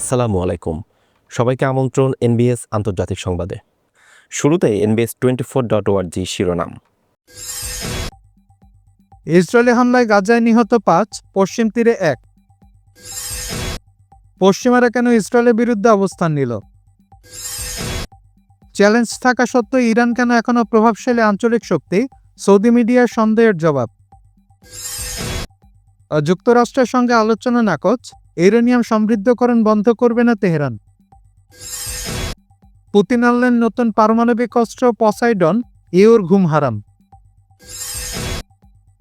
আসসালামু আলাইকুম। সবাইকে আমন্ত্রণ এনবিএস আন্তর্জাতিক সংবাদে। শুরুতে এনবিএস টোয়েন্টি ফোর ডট ওয়ার্জি শিরোনাম। ইসরায়েলি হামলায় গাজায় নিহত পাঁচ, পশ্চিম তীরে এক। পশ্চিমারা কেন ইসরায়েলের বিরুদ্ধে অবস্থান নিল? চ্যালেঞ্জ থাকা সত্ত্বেও ইরান কেন এখনও প্রভাবশালী আঞ্চলিক শক্তি? সৌদি মিডিয়ার সন্দেহের জবাব। যুক্তরাষ্ট্রের সঙ্গে আলোচনা নাকচ। ইউরেনিয়াম সমৃদ্ধকরণ বন্ধ করবে না তেহরান। পুতিন আনলেন নতুন পারমাণবিক অস্ত্র পসাইডন ইউর ঘুম হারাম।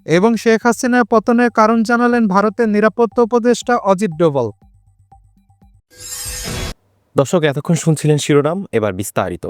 এবং শেখ হাসিনার পতনের কারণ জানালেন ভারতের নিরাপত্তা উপদেষ্টা অজিত ডোভাল। দর্শক এতক্ষণ শুনছিলেন শিরোনাম এবার বিস্তারিত।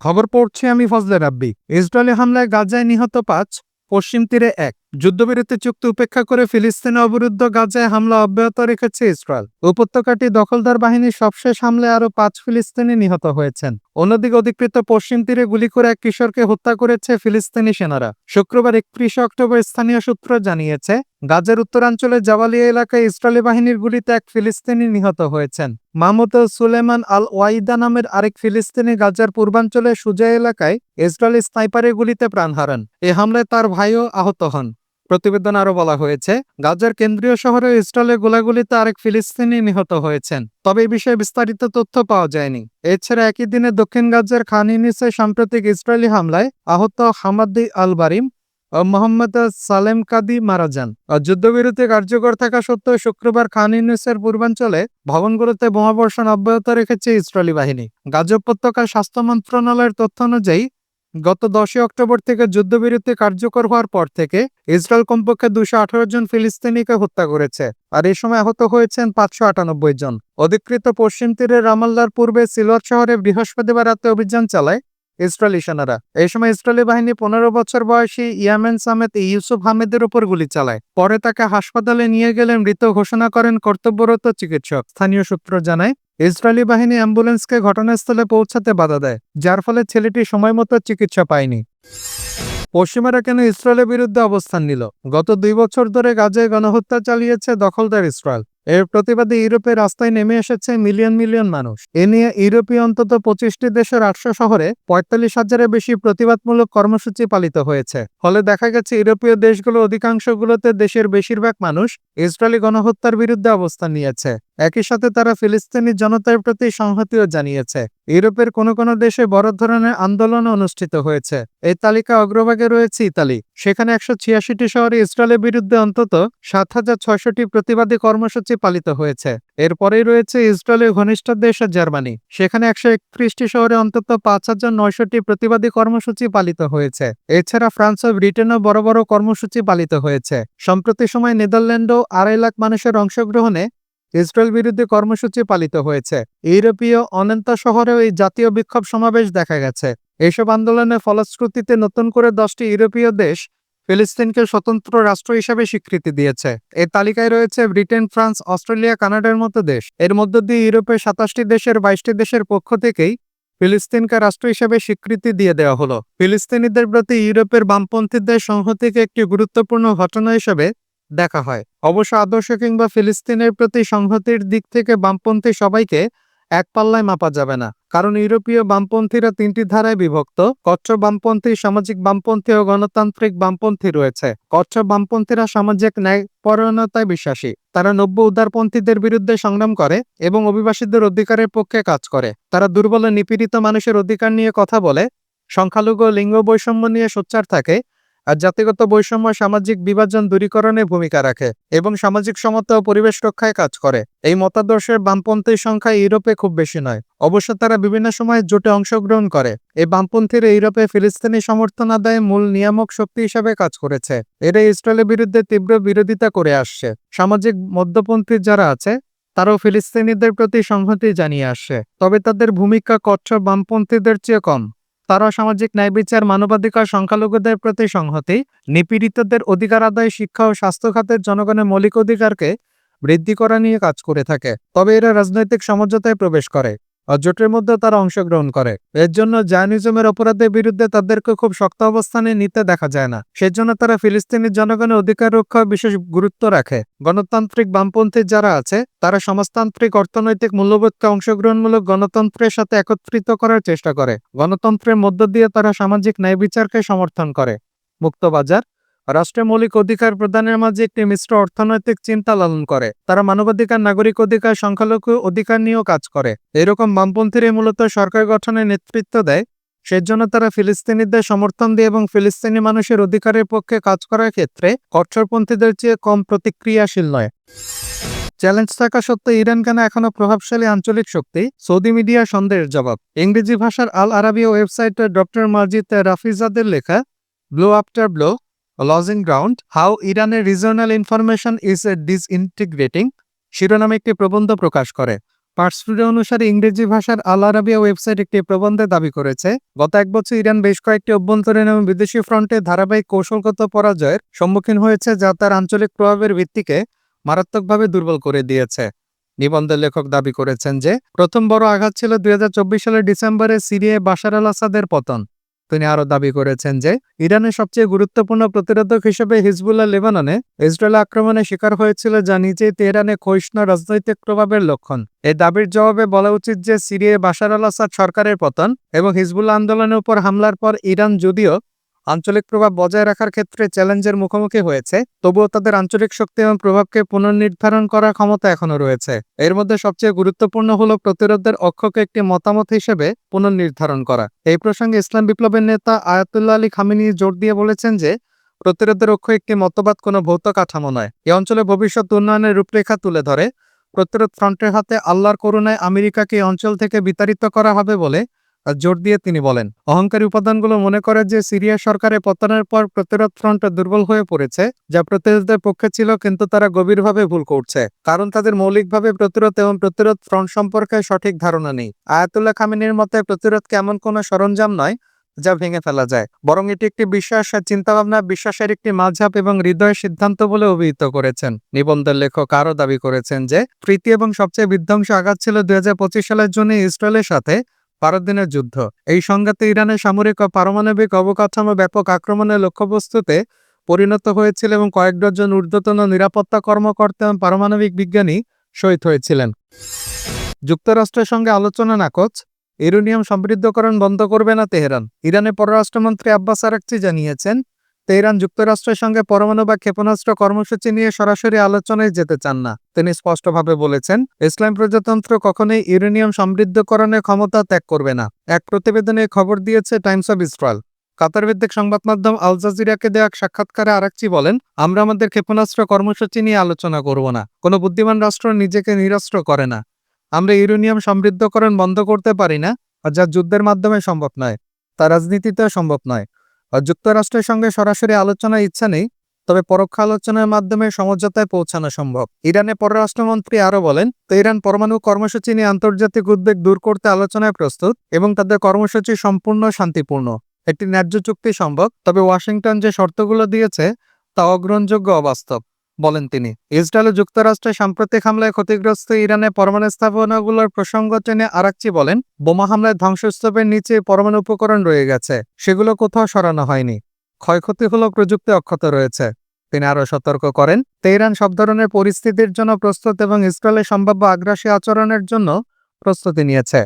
খবর পড়ছি আমি ফজলে রাব্বি। ইসরায়েলি হামলায় গাজায় নিহত পাঁচ পশ্চিম তীরে এক। যুদ্ধবিরতি চুক্তি উপেক্ষা করে ফিলিস্তিনে অবরুদ্ধ গাজায় হামলা অব্যাহত রেখেছে ইসরায়েল। উপত্যকাটি দখলদার বাহিনীর সবশেষ হামলে আরও পাঁচ ফিলিস্তিনি নিহত হয়েছেন। অন্যদিকে অধিকৃত পশ্চিম তীরে গুলি করে এক কিশোরকে হত্যা করেছে ফিলিস্তিনি সেনারা। শুক্রবার একত্রিশে অক্টোবর স্থানীয় সূত্র জানিয়েছে গাজার উত্তরাঞ্চলে জাবালিয়া এলাকায় ইসরায়েলি বাহিনীর গুলিতে এক ফিলিস্তিনি নিহত হয়েছেন। মাহমুদ সুলেমান আল ওয়াইদা নামের আরেক ফিলিস্তিনি গাজার পূর্বাঞ্চলে সুজা এলাকায় ইসরায়েলি স্নাইপারের গুলিতে প্রাণ হারান। এ হামলায় তার ভাইও আহত হন। প্রতিবেদন আরও বলা হয়েছে, গাজার কেন্দ্রীয় শহরে ইসরায়েলের গোলাগুলিতে আরেক ফিলিস্তিনি নিহত হয়েছেন। তবে এই বিষয়ে বিস্তারিত তথ্য পাওয়া যায়নি। এছাড়া একই দিনে দক্ষিণ গাজার খান ইউনিসে সাম্প্রতিক ইসরায়েলি হামলায় আহত হামাদি আল বারিম মোহাম্মদ সালেম কাদি মারা যান। যুদ্ধবিরতি কার্যকর থাকা সত্ত্বেও শুক্রবার খান ইউনিসের পূর্বাঞ্চলে ভবনগুলোতে বোমাবর্ষণ অব্যাহত রেখেছে ইসরায়েলি বাহিনী। গাজা উপত্যকার স্বাস্থ্য মন্ত্রণালয়ের তথ্য অনুযায়ী, গত দশই অক্টোবর থেকে যুদ্ধবিরতি কার্যকর হওয়ার পর থেকে ইসরায়েল কমপক্ষে দুশো আঠারো জন ফিলিস্তিনিকে হত্যা করেছে, আর এই সময় আহত হয়েছেন পাঁচশো আটানব্বই জন। অধিকৃত পশ্চিম তীরের রামাল্লার পূর্বে সিলোয়ার শহরে বৃহস্পতিবার রাতে অভিযান চালায় ইসরায়েলি সেনারা। এই সময় ইসরায়েলি বাহিনী পনেরো বছর বয়সী ইয়ামেন সামেত ইউসুফ হামিদের উপর গুলি চালায়। পরে তাকে হাসপাতালে নিয়ে গেলে মৃত ঘোষণা করেন কর্তব্যরত চিকিৎসক। স্থানীয় সূত্র জানায়, ইসরায়েলি বাহিনী অ্যাম্বুলেন্সকে ঘটনাস্থলে পৌঁছাতে বাধা দেয়, যার ফলে ছেলেটি সময়মতো চিকিৎসা পায়নি। পশ্চিমারা কেন ইসরায়েলের বিরুদ্ধে অবস্থান নিল? গত দুই বছর ধরে গাজায় গণহত্যা চালিয়েছে দখলদার ইসরায়েল। এর প্রতিবাদে ইউরোপের রাস্তায় নেমে এসেছে মিলিয়ন মিলিয়ন মানুষ। এ নিয়ে ইউরোপীয় অন্তত পঁচিশটি দেশের আটশো শহরে পঁয়তাল্লিশ হাজারের বেশি প্রতিবাদমূলক কর্মসূচি পালিত হয়েছে। ফলে দেখা গেছে ইউরোপীয় দেশগুলো অধিকাংশগুলোতে দেশের বেশিরভাগ মানুষ ইসরায়েলি গণহত্যার বিরুদ্ধে অবস্থান নিয়েছে। একই সাথে তারা ফিলিস্তিনি জনতার প্রতি সংহতিও জানিয়েছে। ইউরোপের কোনো কোনো দেশে বড় ধরনের আন্দোলন অনুষ্ঠিত হয়েছে। এই তালিকা অগ্রভাগে রয়েছে ইতালি। সেখানে একশো ছিয়াশিটি শহরে ইসরায়েলের বিরুদ্ধে অন্তত সাত হাজার ছয়শটি প্রতিবাদী কর্মসূচি পালিত হয়েছে। এরপরেই রয়েছে ইসরায়েলের ঘনিষ্ঠ দেশ জার্মানি। সেখানে একশো একত্রিশটি শহরে অন্তত পাঁচ হাজার নয়শটি প্রতিবাদী কর্মসূচি পালিত হয়েছে। এছাড়া ফ্রান্স ও ব্রিটেনও বড় বড় কর্মসূচি পালিত হয়েছে। সম্প্রতি সময় নেদারল্যান্ডও আড়াই লাখ মানুষের অংশগ্রহণে ইসরায়েল বিরুদ্ধে কর্মসূচি পালিত হয়েছে। ইউরোপীয় অনন্ত শহরেও এই জাতীয় বিক্ষোভ সমাবেশ দেখা গেছে। এইসব আন্দোলনের ফলশ্রুতিতে নতুন করে দশটি ইউরোপীয় দেশ ফিলিস্তিনকে স্বতন্ত্র রাষ্ট্র হিসেবে স্বীকৃতি দিয়েছে। এর তালিকায় রয়েছে ব্রিটেন, ফ্রান্স, অস্ট্রেলিয়া, কানাডার মতো দেশ। এর মধ্য দিয়ে ইউরোপের সাতাশটি দেশের বাইশটি দেশের পক্ষ থেকেই ফিলিস্তিনকে রাষ্ট্র হিসেবে স্বীকৃতি দিয়ে দেওয়া হলো। ফিলিস্তিনিদের প্রতি ইউরোপের বামপন্থীদের সংহতিকে একটি গুরুত্বপূর্ণ ঘটনা হিসেবে দেখা হয়। অবশ্য আদর্শ কিংবা ফিলিস্তিনের প্রতি সংহতির দিক থেকে বামপন্থী সবাইকে এক পাল্লায় মাপা যাবে না। কারণ ইউরোপীয় বামপন্থীরা তিনটি ধারায় বিভক্ত। কচ্ছপ বামপন্থী, সামাজিক বামপন্থী ও গণতান্ত্রিক বামপন্থী রয়েছে। কচ্ছপ বামপন্থীরা সামাজিক ন্যায়পরায়ণতায় বিশ্বাসী। তারা নব্য উদারপন্থীদের বিরুদ্ধে সংগ্রাম করে এবং অভিবাসীদের অধিকারের পক্ষে কাজ করে। তারা দুর্বল নিপীড়িত মানুষের অধিকার নিয়ে কথা বলে, সংখ্যালঘু লিঙ্গ বৈষম্য নিয়ে সোচ্চার থাকে আর জাতিগত বৈষম্য সামাজিক বিভাজন দূরীকরণে ভূমিকা রাখে এবং সামাজিক সমতা ও পরিবেশ রক্ষায় কাজ করে। এই মতাদর্শের বামপন্থীর সংখ্যা ইউরোপে খুব বেশি নয়। অবশ্য তারা বিভিন্ন সময় জোটে অংশগ্রহণ করে। এই বামপন্থীরা ইউরোপে ফিলিস্তিনি সমর্থন আদায়ে মূল নিয়ামক শক্তি হিসাবে কাজ করেছে। এরা ইসরায়েলের বিরুদ্ধে তীব্র বিরোধিতা করে আসছে। সামাজিক মধ্যপন্থী যারা আছে, তারাও ফিলিস্তিনিদের প্রতি সংহতি জানিয়ে আসছে। তবে তাদের ভূমিকা কচ্ছপ বামপন্থীদের চেয়ে কম। তারা সামাজিক ন্যায় বিচার, মানবাধিকার, সংখ্যালঘুদের প্রতি সংহতি, নিপীড়িতদের অধিকার আদায়, শিক্ষা ও স্বাস্থ্য খাতের জনগণের মৌলিক অধিকারকে বৃদ্ধি করা নিয়ে কাজ করে থাকে। তবে এরা রাজনৈতিক সমঝোতায় প্রবেশ করে। জোটের মধ্যে তারা অংশগ্রহণ করে। এর জন্য জায়নিজমের অপরাধের বিরুদ্ধে তাদেরকে খুব শক্ত অবস্থানে নিতে দেখা যায় না। সেজন্য তারা ফিলিস্তিনি জনগণের অধিকার রক্ষায় বিশেষ গুরুত্ব রাখে। গণতান্ত্রিক বামপন্থী যারা আছে, তারা সমাজতান্ত্রিক, অর্থনৈতিক মূল্যবোধকে অংশগ্রহণমূলক গণতন্ত্রের সাথে একত্রিত করার চেষ্টা করে। গণতন্ত্রের মধ্য দিয়ে তারা সামাজিক ন্যায় বিচারকে সমর্থন করে। মুক্তবাজার রাষ্ট্রের মৌলিক অধিকার প্রদানের মাঝে একটি মিশ্র অর্থনৈতিক চিন্তা লালন করে। তারা মানবাধিকার, নাগরিক অধিকার, সংখ্যালঘু অধিকার নিয়েও কাজ করে। এরকম বামপন্থীরা মূলত সরকার গঠনে নেতৃত্ব দেয়। সেজন্য তারা ফিলিস্তিনিদের সমর্থন দিয়ে এবং ফিলিস্তিনি মানুষের অধিকারের পক্ষে কাজ করার ক্ষেত্রে কট্টরপন্থীদের চেয়ে কম প্রতিক্রিয়াশীল নয়। চ্যালেঞ্জ থাকা সত্ত্বেও ইরান কেন এখনও প্রভাবশালী আঞ্চলিক শক্তি? সৌদি মিডিয়া সন্দেহের জবাব। ইংরেজি ভাষার আল আরাবিয়া ওয়েবসাইটে ডক্টর মার্জিদ রাফিজাদের লেখা blow after blow losing ground how ইরানের regional information is a disintegrating শিরোনামে একটি প্রবন্ধ প্রকাশ করে। পার্সফিডে অনুসারে ইংরেজি ভাষার আল আরাবিয়া ওয়েবসাইট একটি প্রবন্ধে দাবি করেছে, গত এক বছর ইরান বেশ কয়েকটি অভ্যন্তরীণ এবং বিদেশি ফ্রন্টে ধারাবাহিক কৌশলগত পরাজয়ের সম্মুখীন হয়েছে, যা তার আঞ্চলিক প্রভাবের ভিত্তিকে মারাত্মকভাবে দুর্বল করে দিয়েছে। নিবন্ধের লেখক দাবি করেছেন যে, প্রথম বড় আঘাত ছিল দুই হাজার চব্বিশ সালের ডিসেম্বরে সিরিয়ায় বাশার আল আসাদের পতন। তিনি আরও দাবি করেছেন যে ইরানের সবচেয়ে গুরুত্বপূর্ণ প্রতিরোধক হিসেবে হিজবুল্লাহ লেবাননে ইসরায়েল আক্রমণের শিকার হয়েছিল যা নিজেই তেহরানে ক্ষয়িষ্ণ রাজনৈতিক প্রভাবের লক্ষণ। এই দাবির জবাবে বলা উচিত যে, সিরিয়ায় বাশার আল আসাদ সরকারের পতন এবং হিজবুল্লাহ আন্দোলনের উপর হামলার পর ইরান যদিও আঞ্চলিক প্রভাব বজায় রাখার ক্ষেত্রে চ্যালেঞ্জের মুখোমুখি হয়েছে, তবুও তাদের আঞ্চলিক শক্তি এবং প্রভাবকে পুনর্নির্ধারণ করার ক্ষমতা এখনও রয়েছে। এর মধ্যে সবচেয়ে গুরুত্বপূর্ণ হল প্রতিরোধের অক্ষকে একটি মতামত হিসেবে পুনর্নির্ধারণ করা। এই প্রসঙ্গে ইসলাম বিপ্লবের নেতা আয়াতুল্লাহ আলী খামিনি জোর দিয়ে বলেছেন যে, প্রতিরোধের অক্ষ একটি মতবাদ, কোনো ভৌত কাঠামো নয়। এ অঞ্চলে ভবিষ্যৎ উন্নয়নের রূপরেখা তুলে ধরে, প্রতিরোধ ফ্রন্টের হাতে আল্লাহর করুণায় আমেরিকাকে এই অঞ্চল থেকে বিতাড়িত করা হবে বলে জোর দিয়ে তিনি বলেন, অহংকারী উপাদানগুলো মনে করে যে সিরিয়া সরকারের পতনের পর প্রতিরোধ ফ্রন্ট দুর্বল হয়ে পড়েছে, যা প্রতিরোধের পক্ষে ছিল কিন্তু তারা গভীরভাবে ভুল করছে, কারণ তাদের মৌলিকভাবে প্রতিরোধ এবং প্রতিরোধ ফ্রন্ট সম্পর্কে সঠিক ধারণা নেই। আয়াতুল্লাহ খামিনীর মতে, প্রতিরোধ কেমন কোনো সরঞ্জাম নয় যা ভেঙে ফেলা যায়, বরং এটি একটি বিশ্বাস চিন্তাভাবনা, বিশ্বাসের একটি মাঝাব এবং হৃদয়ের সিদ্ধান্ত বলে অভিহিত করেছেন। নিবন্ধের লেখক আরও দাবি করেছেন যে তৃতীয় এবং সবচেয়ে বিধ্বংসী আঘাত ছিল দুই হাজার পঁচিশ সালের জন্য ইসরায়েলের সাথে বারো যুদ্ধ। এই সংঘাতে ইরানের সামরিক ও পারমাণবিক অবকাঠামো ব্যাপক আক্রমণের লক্ষ্যবস্তুতে পরিণত হয়েছিল এবং কয়েক ডজন ঊর্ধ্বতন নিরাপত্তা কর্মকর্তা এবং পারমাণবিক বিজ্ঞানী শহীদ হয়েছিলেন। যুক্তরাষ্ট্রের সঙ্গে আলোচনা নাকচ ইউরেনিয়াম সমৃদ্ধকরণ বন্ধ করবে না তেহরান। ইরানের পররাষ্ট্রমন্ত্রী আব্বাস আরাকচি জানিয়েছেন তেহরান যুক্তরাষ্ট্রের সঙ্গে পরমাণু বা ক্ষেপণাস্ত্র কর্মসূচি নিয়ে সরাসরি আলোচনায় যেতে চান না। তিনি স্পষ্টভাবে বলেছেন, ইসলাম প্রজাতন্ত্র কখনোই ইউরেনিয়াম সমৃদ্ধকরণের ক্ষমতা ত্যাগ করবে না। এক প্রতিবেদনে খবর দিয়েছে টাইমস অব ইসরায়েল। কাতার ভিত্তিক সংবাদ মাধ্যম আল জাজিরাকে দেওয়া সাক্ষাৎকারে আরাকচি বলেন, আমরা আমাদের ক্ষেপণাস্ত্র কর্মসূচি নিয়ে আলোচনা করব না। কোনো বুদ্ধিমান রাষ্ট্র নিজেকে নিরস্ত্র করে না। আমরা ইউরেনিয়াম সমৃদ্ধকরণ বন্ধ করতে পারি না যা যুদ্ধের মাধ্যমে সম্ভব নয়, তা রাজনীতিতেও সম্ভব নয়। যুক্তরাষ্ট্রের সঙ্গে সরাসরি আলোচনার ইচ্ছা নেই, তবে পরোক্ষ আলোচনার মাধ্যমে সমঝোতায় পৌঁছানো সম্ভব। ইরানের পররাষ্ট্রমন্ত্রী আরও বলেন, তো ইরান পরমাণু কর্মসূচি নিয়ে আন্তর্জাতিক উদ্বেগ দূর করতে আলোচনায় প্রস্তুত এবং তাদের কর্মসূচি সম্পূর্ণ শান্তিপূর্ণ। একটি ন্যায্য চুক্তি সম্ভব, তবে ওয়াশিংটন যে শর্তগুলো দিয়েছে তা অগ্রহণযোগ্য অবাস্তব বলেন তিনি। ইসরায়েল ও যুক্তরাষ্ট্রের সাম্প্রতিক হামলায় ক্ষতিগ্রস্ত ইরানে পরমাণু স্থাপনাগুলোর প্রসঙ্গ টেনে আরাকচি বলেন, বোমা হামলায় ধ্বংসস্তূপের নিচে পরমাণু উপকরণ রয়ে গেছে, সেগুলো কোথাও সরানো হয়নি। ক্ষয়ক্ষতি হলো প্রযুক্তি অক্ষত রয়েছে। তিনি আরও সতর্ক করেন, তেহরান সব ধরনের পরিস্থিতির জন্য প্রস্তুত এবং ইসরায়েলের সম্ভাব্য আগ্রাসী আচরণের জন্য প্রস্তুতি নিয়েছে।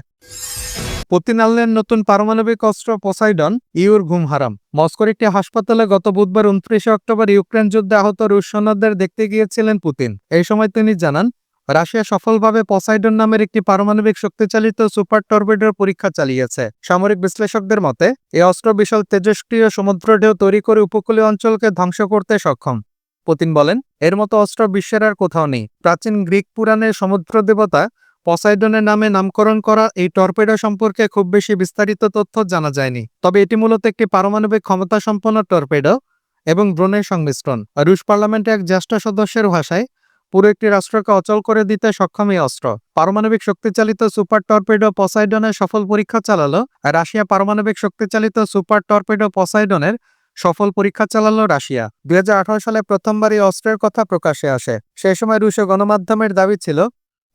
পুতিন নতুন পারমাণবিক অস্ত্র পোসাইডন ইউর ঘুম হারাম। মস্কোর একটি হাসপাতালে গত বুধবার উনত্রিশে অক্টোবর ইউক্রেন যুদ্ধে আহত রুশ সৈন্যদের দেখতে গিয়েছিলেন পুতিন। এই সময় তিনি জানান, রাশিয়া সফলভাবে পসাইডন নামের একটি পারমাণবিক শক্তিচালিত সুপার টর্পেডোর পরীক্ষা চালিয়েছে। সামরিক বিশ্লেষকদের মতে, এই অস্ত্র বিশাল তেজস্ক্রিয় সমুদ্র ঢেউ তৈরি করে উপকূলীয় অঞ্চলকে ধ্বংস করতে সক্ষম। পুতিন বলেন, এর মতো অস্ত্র বিশ্বের আর কোথাও নেই। প্রাচীন গ্রিক পুরাণের সমুদ্র দেবতা পসাইডনের নামে নামকরণ করা এই টর্পেডো সম্পর্কে খুব বেশি বিস্তারিত তথ্য জানা যায়নি। তবে এটি মূলত একটি পারমাণবিক ক্ষমতা সম্পন্ন টর্পেডো এবং ড্রোনের সংমিশ্রণ। রুশ পার্লামেন্টে এক জ্যেষ্ঠ সদস্যের ভাষায়, পুরো একটি রাষ্ট্রকে অচল করে দিতে সক্ষম এই অস্ত্র। পারমাণবিক শক্তিচালিত সুপার টর্পেডো পসাইডনের সফল পরীক্ষা চালালো রাশিয়া পারমাণবিক শক্তিচালিত সুপার টর্পেডো পসাইডনের সফল পরীক্ষা চালালো রাশিয়া। দুই হাজার আঠারো সালে প্রথমবার এই অস্ত্রের কথা প্রকাশে আসে। সেই সময় রুশে গণমাধ্যমের দাবি ছিল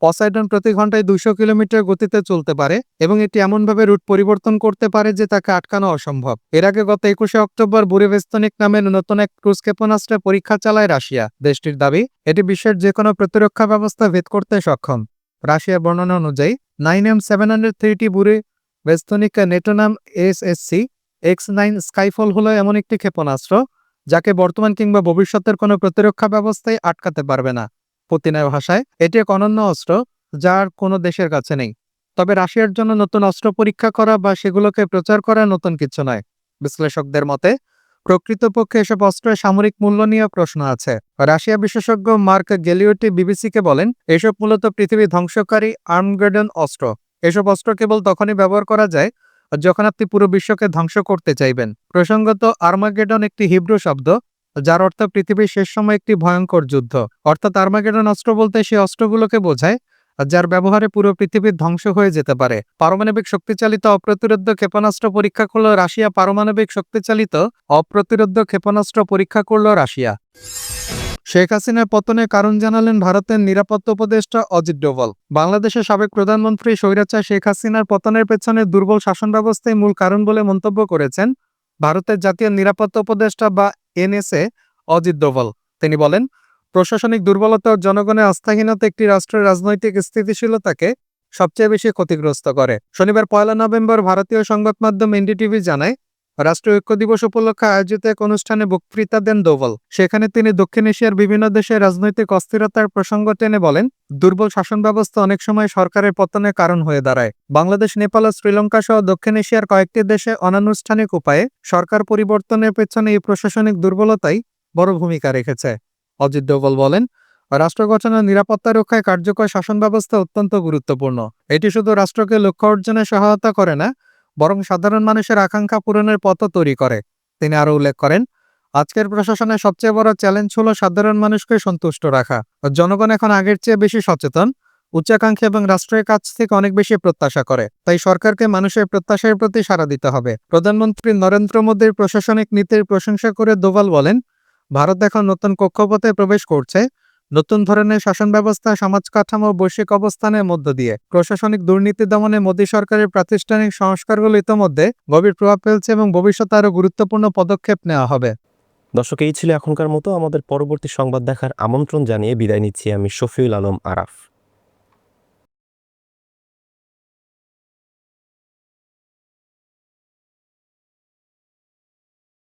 পসাইডন প্রতি ঘন্টায় দুশো কিলোমিটার গতিতে চলতে পারে এবং এটি এমনভাবে রুট পরিবর্তন করতে পারে যে তাকে আটকানো অসম্ভব। এর আগে গত একুশে অক্টোবর বুরেভেস্তনিক নামের নতুন এক ক্রুজ ক্ষেপণাস্ত্রে পরীক্ষা চালায় রাশিয়া। দেশটির দাবি, এটি বিশ্বের যে কোনো প্রতিরক্ষা ব্যবস্থা ভেদ করতে সক্ষম। রাশিয়ার বর্ণনা অনুযায়ী, nine M seven hundred thirty Burevestnik নেটোনাম SSC X nine Skyfall হলো এমন একটি ক্ষেপণাস্ত্র, যাকে বর্তমান কিংবা ভবিষ্যতের কোনো প্রতিরক্ষা ব্যবস্থায় আটকাতে পারবে না। পুতিনের ভাষায়, এটি এক অনন্য অস্ত্র যার কোনো দেশের কাছে নেই। তবে রাশিয়ার জন্য নতুন অস্ত্র পরীক্ষা করা বা সেগুলোকে প্রচার করা নতুন কিছু নয়। বিশ্লেষকদের মতে, প্রকৃতপক্ষে এসব অস্ত্রের সামরিক মূল্য নিয়ে প্রশ্ন আছে। রাশিয়া বিশেষজ্ঞ মার্ক গেলিওটি বিবিসিকে বলেন, এসব মূলত পৃথিবী ধ্বংসকারী আর্মগ্রেডন অস্ত্র। এসব অস্ত্র কেবল তখনই ব্যবহার করা যায় যখন আপনি পুরো বিশ্বকে ধ্বংস করতে চাইবেন। প্রসঙ্গত, আর্মাগেডন একটি হিব্রু শব্দ যার অর্থ পৃথিবীর শেষ সময় একটি ভয়ঙ্কর যুদ্ধ। অর্থাৎ আর্মাগেডন অস্ত্র বলতে সেই অস্ত্রগুলোকে বোঝায়, যার ব্যবহারে পুরো পৃথিবীর ধ্বংস হয়ে যেতে পারে। পারমাণবিক শক্তিচালিত অপ্রতিরোধ ক্ষেপণাস্ত্র পরীক্ষা করল রাশিয়া। পারমাণবিক শক্তিচালিত অপ্রতিরোধ ক্ষেপণাস্ত্র পরীক্ষা করল রাশিয়া। শেখ হাসিনার পতনের কারণ জানালেন ভারতের নিরাপত্তা উপদেষ্টা অজিত ডোভাল। বাংলাদেশের সাবেক প্রধানমন্ত্রী স্বৈরাচার শেখ হাসিনার পতনের পেছনে দুর্বল শাসন ব্যবস্থাই মূল কারণ বলে মন্তব্য করেছেন ভারতের জাতীয় নিরাপত্তা উপদেষ্টা বা এনএসএ অজিত দোভাল। তিনি বলেন, প্রশাসনিক দুর্বলতা ও জনগণের আস্থাহীনতা একটি রাষ্ট্রের রাজনৈতিক স্থিতিশীলতাকে সবচেয়ে বেশি ক্ষতিগ্রস্ত করে। শনিবার পয়লা নভেম্বর ভারতীয় সংবাদ মাধ্যম এনডিটিভি জানায় রাষ্ট্রীয় ঐক্য দিবস উপলক্ষে আয়োজিত এক অনুষ্ঠানে বক্তৃতা দেন দোভাল সেখানে তিনি দক্ষিণ এশিয়ার বিভিন্ন দেশের রাজনৈতিক অস্থিরতার প্রসঙ্গ টেনে বলেন, দুর্বল শাসন ব্যবস্থা অনেক সময় সরকারের পতনের কারণ হয়ে দাঁড়ায়। বাংলাদেশ, নেপাল ও শ্রীলঙ্কা সহ দক্ষিণ এশিয়ার কয়েকটি দেশে অনানুষ্ঠানিক উপায়ে সরকার পরিবর্তনের পেছনে এই প্রশাসনিক দুর্বলতাই বড় ভূমিকা রেখেছে। অজিত ডোভাল বলেন, রাষ্ট্র গঠন ও নিরাপত্তা রক্ষায় কার্যকর শাসন ব্যবস্থা অত্যন্ত গুরুত্বপূর্ণ। এটি শুধু রাষ্ট্রকে লক্ষ্য অর্জনে সহায়তা করে না বরং সাধারণ মানুষের আকাঙ্ক্ষা পূরণের পথও তৈরি করে। তিনি আরও উল্লেখ করেন, আজকের প্রশাসনের সবচেয়ে বড় চ্যালেঞ্জ হলো সাধারণ মানুষকে সন্তুষ্ট রাখা। জনগণ এখন আগের চেয়ে বেশি সচেতন, উচ্চাকাঙ্ক্ষী এবং রাষ্ট্রের কাছ থেকে অনেক বেশি প্রত্যাশা করে। তাই সরকারকে মানুষের প্রত্যাশার প্রতি সাড়া দিতে হবে। প্রধানমন্ত্রী নরেন্দ্র মোদীর প্রশাসনিক নীতির প্রশংসা করে দোভাল বলেন, ভারত এখন নতুন কক্ষপথে প্রবেশ করছে। নতুন ধরনের শাসন ব্যবস্থা, সমাজ কাঠামো, বৈশ্বিক অবস্থানের মধ্য দিয়ে। প্রশাসনিক দুর্নীতি দমনে মোদী সরকারের প্রাতিষ্ঠানিক সংস্কারগুলো ইতোমধ্যে গভীর প্রভাব ফেলছে এবং ভবিষ্যতে আরও গুরুত্বপূর্ণ পদক্ষেপ নেওয়া হবে। দর্শক, এই ছিল এখনকার মতো। আমাদের পরবর্তী সংবাদ দেখার আমন্ত্রণ জানিয়ে বিদায় নিচ্ছি আমি শফিউল আলম আরাফ।